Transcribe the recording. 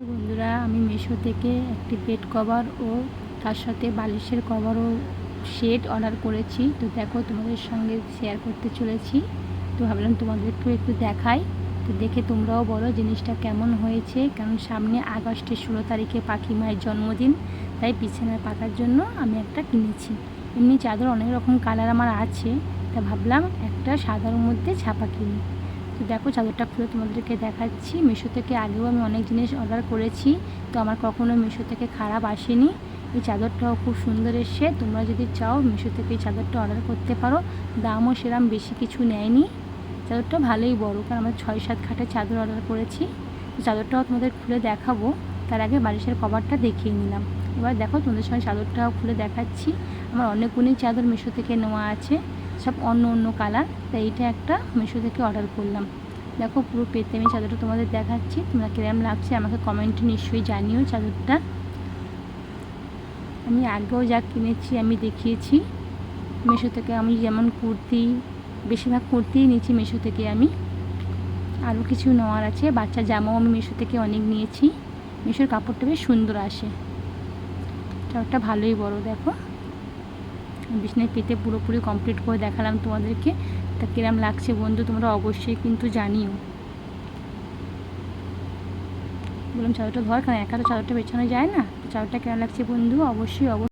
বন্ধুরা, আমি মিশো থেকে একটি বেড কভার ও তার সাথে বালিশের কভার ও শেড অর্ডার করেছি। তো দেখো, তোমাদের সঙ্গে শেয়ার করতে চলেছি। তো ভাবলাম তোমাদেরকেও একটু দেখাই। তো দেখে তোমরাও বলো জিনিসটা কেমন হয়েছে। কারণ সামনে আগস্টের ষোলো তারিখে পাখি মায়ের জন্মদিন, তাই বিছানায় পাতার জন্য আমি একটা কিনেছি। এমনি চাদর অনেক রকম কালার আমার আছে। তা ভাবলাম একটা সাদার মধ্যে ছাপা কিনি। তো দেখো, চাদরটা খুলে তোমাদেরকে দেখাচ্ছি। মিশো থেকে আগেও আমি অনেক জিনিস অর্ডার করেছি, তো আমার কখনো মিশো থেকে খারাপ আসেনি। এই চাদরটাও খুব সুন্দর এসছে। তোমরা যদি চাও মিশো থেকে এই চাদরটা অর্ডার করতে পারো। দামও সেরম বেশি কিছু নেয়নি। চাদরটা ভালোই বড়, কারণ আমরা ছয় সাত খাটের চাদর অর্ডার করেছি। তো চাদরটাও তোমাদের খুলে দেখাবো। তার আগে বালিশের কভারটা দেখিয়ে নিলাম। এবার দেখো, তোমাদের সঙ্গে চাদরটাও খুলে দেখাচ্ছি। আমার অনেকগুলি চাদর মিশো থেকে নেওয়া আছে। সব অন্য অন্য কালার তাই এইটা একটা মিশো থেকে অর্ডার করলাম। দেখো পুরো পেতে আমি চাদরটা তোমাদের দেখাচ্ছি, তোমরা কিরম লাগছে আমাকে কমেন্টে নিশ্চয়ই জানিও চাদরটা। আমি আগেও যা কিনেছি আমি দেখিয়েছি, মিশো থেকে আমি যেমন কুর্তি, বেশিরভাগ কুর্তিই নিয়েছি মিশো থেকে আমি। আরও কিছু নেওয়ার আছে, বাচ্চা জামাও আমি মিশো থেকে অনেক নিয়েছি। মিশোর কাপড়টা বেশ সুন্দর আসে। চাদরটা ভালোই বড়, দেখো। বিছনায় পেতে পুরোপুরি কমপ্লিট করে দেখালাম তোমাদেরকে। তা কিরম লাগছে বন্ধু, তোমরা অবশ্যই কিন্তু জানিও। বললাম, চাদরটা ধর কারণ একা তো চাদরটা পেছনে যায় না। চাদরটা কেমন লাগছে বন্ধু? অবশ্যই অবশ্যই